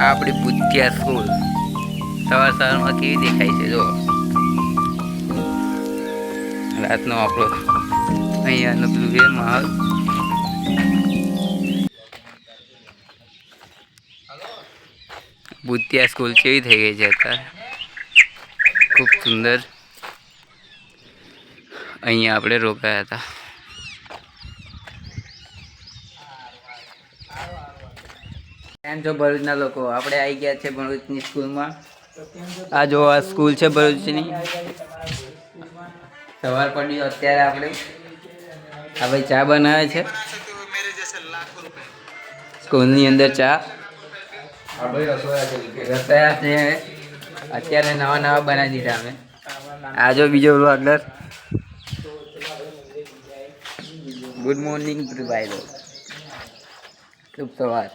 આપણી ભૂતિયા સ્કૂલ સવાર સવારમાં કેવી દેખાય છે જો રાતનો આપણો અહીંયાનો પેલું એ માહોલ ભૂતિયા સ્કૂલ કેવી થઈ ગઈ છે અત્યારે? ખૂબ સુંદર. અહીંયા આપણે રોકાયા હતા. કેમ છો ભરૂચના લોકો આપણે આવી ગયા છે ભરૂચની સ્કૂલમાં. આ જો આ સ્કૂલ છે ભરૂચની. સવાર પડી અત્યારે આપણે. આ ભાઈ ચા બનાવે છે. સ્કૂલની અંદર ચા. રસોયા છે. અત્યારે નવા નવા બનાવી દીધા અમે. આ જો બીજો અંદર ગુડ મોર્નિંગ ભાઈ શુભ સવાર.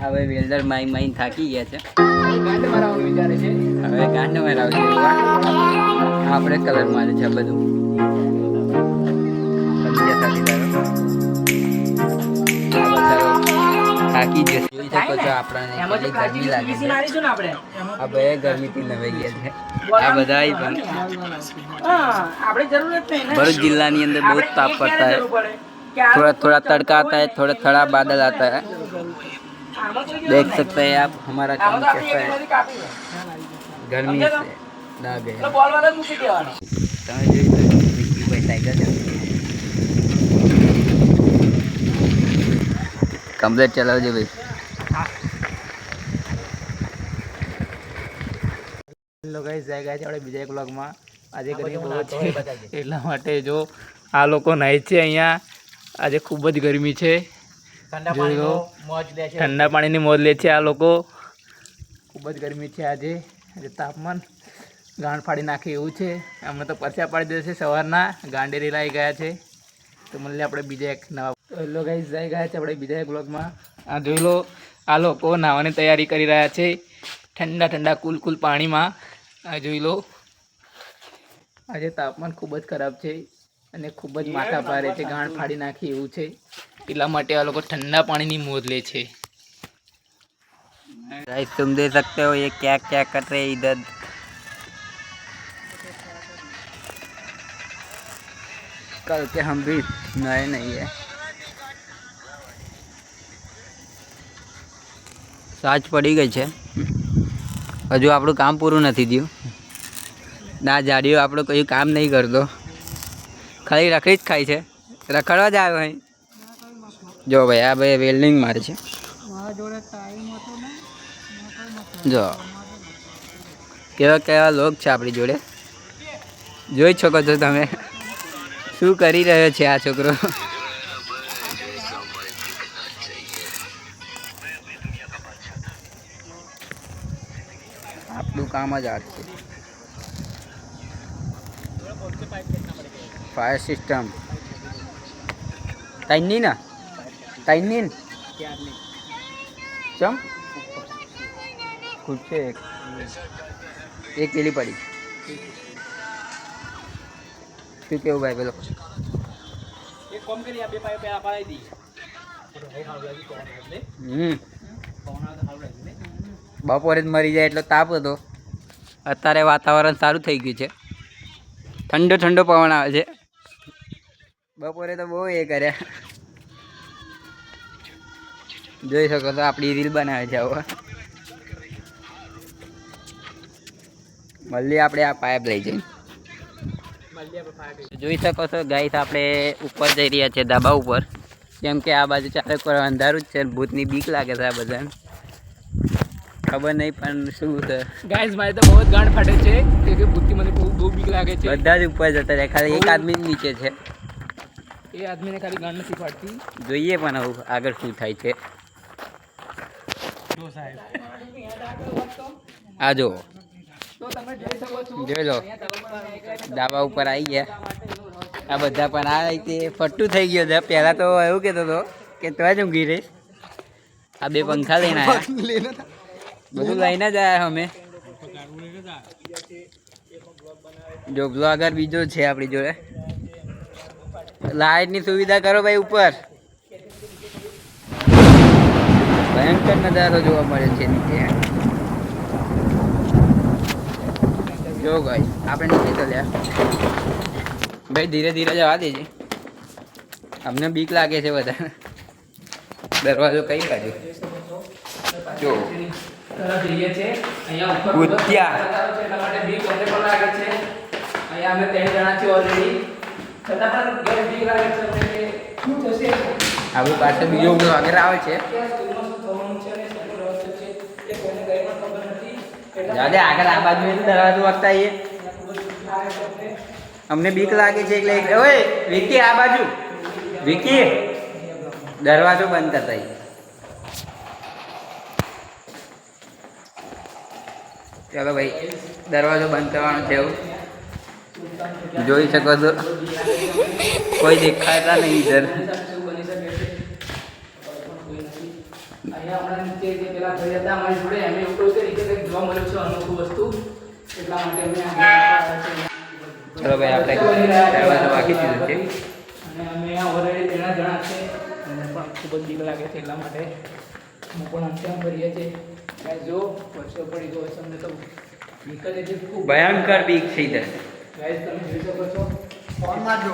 હવે વેલ્ડર માઈ માઈ થાકી ગયા છે. હવે ગાંડ મરાવશે આપણે કલર મારે છે બધું. થાકી જશે જોઈ શકો છો આપણને ગરમી લાગે છે. આ બધા ગરમીથી નવાઈ ગયા છે. આ બધા પણ ભરૂચ જિલ્લાની અંદર બહુ તાપ પડતા હે. થોડા થોડા તડકા હતા થોડા થોડા બાદલ હતા देख सकते हैं आप हमारा काम कैसा है गर्मी से ना गए તમે જોઈ શકો છો, વિક્કીભાઈ ટાઈગર છે કમ્પ્લેટ ચલાવજો ભાઈ હેલો ગાઈસ જય ગાય છે આપણે બીજા એક વ્લોગમાં આજે ગરમી બહુ જ છે એટલા માટે જો આ લોકો નાય છે અહીંયા આજે ખૂબ જ ગરમી છે જોઈ લો ઠંડા પાણીની મોજ લે છે. આ લોકો. ખૂબ જ ગરમી છે આજે. આજે તાપમાન ગાંઠ ફાડી નાખે એવું છે. અમને તો પરસ્યા પાડી દેશે સવારના. ગાંડે રેલાઈ ગયા છે. તો મળીએ આપણે બીજા એક નવા હેલો ગાઈસ જઈ ગયા છે આપણે બીજા એક બ્લોગમાં આ જોઈ લો આ લોકો નાહવાની તૈયારી કરી રહ્યા છે. ઠંડા ઠંડા કુલ કુલ પાણીમાં. આ જોઈ લો. આજે તાપમાન ખૂબ જ ખરાબ છે. અને ખૂબ જ માથા ભારે છે ગાંઠ ફાડી નાખી એવું છે એટલા માટે આ લોકો ઠંડા પાણીની મોજ લે છે गाइस तुम देख सकते हो ये क्या क्या कर रहे हैं इधर कल के हम भी नए नहीं है સાચ પડી ગઈ છે હજુ આપણું કામ પૂરું નથી થયું ના જાડીઓ આપણું કોઈ કામ નહીં કરતો ખાલી રખડી જ ખાય છે. રખડવા જ આવ્યો અહીં. જો ભાઈ આ ભાઈ વેલ્ડિંગ મારે છે. જો. કેવા કેવા લોક છે આપણી જોડે. જોઈ શકો છો તમે. શું કરી રહ્યો છે આ છોકરો? આપણું કામ જ આ છે. ફાયર સિસ્ટમ તૈની ને તૈની ચમ ખુદ છે એક એક પેલી પડી શું કેવું ભાઈ પેલો હમ બપોરે જ મરી જાય એટલો તાપ હતો અત્યારે વાતાવરણ સારું થઈ ગયું છે ઠંડો ઠંડો પવન આવે છે બપોરે તો બહુ એ કર્યા જોઈ શકો તો આપણી રીલ બનાવે છે આવો. મળીએ આપણે આ પાઇપ લઈ જઈએ જોઈ શકો છો ગાઈસ આપણે ઉપર જઈ રહ્યા છીએ ધાબા ઉપર. કેમ કે આ બાજુ ચારે કોઈ અંધારું જ છે ને ભૂતની બીક લાગે છે આ બધાને. ખબર નહીં પણ શું છે. ગાઈસ મારે તો બહુ જ ગાંઠ ફાટે છે કે ભૂતની મને બહુ બહુ બીક લાગે છે. બધા જ ઉપર જતા રહ્યા ખાલી એક આદમી નીચે છે. એ આદમીને ખાલી ગાંઠ નથી ફાટતી જોઈએ પણ હવે આગળ શું થાય છે. જો સાહેબ. આ જો. જોઈ શકો છો. જોઈ લો. ડાબા ઉપર આવી ગયા. આ બધા પણ આ રીતે ફટ્ટું થઈ ગયો છે. પહેલાં તો એવું કહેતો હતો કે તો જ ઊંઘી રહીશ આ બે પંખા લઈને આવ્યા બધું લઈને જ આવ્યા અમે. જો બ્લોગર બીજો છે આપણી જોડે. લાઇટની સુવિધા કરો ભાઈ ઉપર. ભયંકર નજારો જોવા મળે છે નીચે. જો ભાઈ આપણે નીચે ચલ્યા. ભાઈ ધીરે ધીરે જવા દેજે. અમને બીક લાગે છે વધારે દરવાજો કઈ બાજુ? જો. તરફ આપણી પાસે બીજો વગેરે આવે છે? એ જાડે આગળ આ બાજુ બીક લાગે છે અમને. બીક લાગે છે એટલે ઓય વિકી આ બાજુ. વિકી દરવાજો બંધ કરતા આવીએ. ચાલો ભાઈ દરવાજો બંધ કરવાનો છે એવું. જોઈ શકો છો. કોઈ દેખાતા નહીં ઇધર. ચલો ભાઈ આપણે વાગી દીધો છે અને અમે ઓલરેડી તેના જણા છે. અને પણ ખૂબ જ બીક લાગે છે એટલા માટે. હું પણ અંત્યામ કરીએ છીએ. જો વર્ષો પડી ગયો છે અમને તો બીક જ એટલી ખૂબ. ભયંકર બીક છે ઇધર. ગાઈસ તમે જોઈ શકો છો? ફોનમાં જો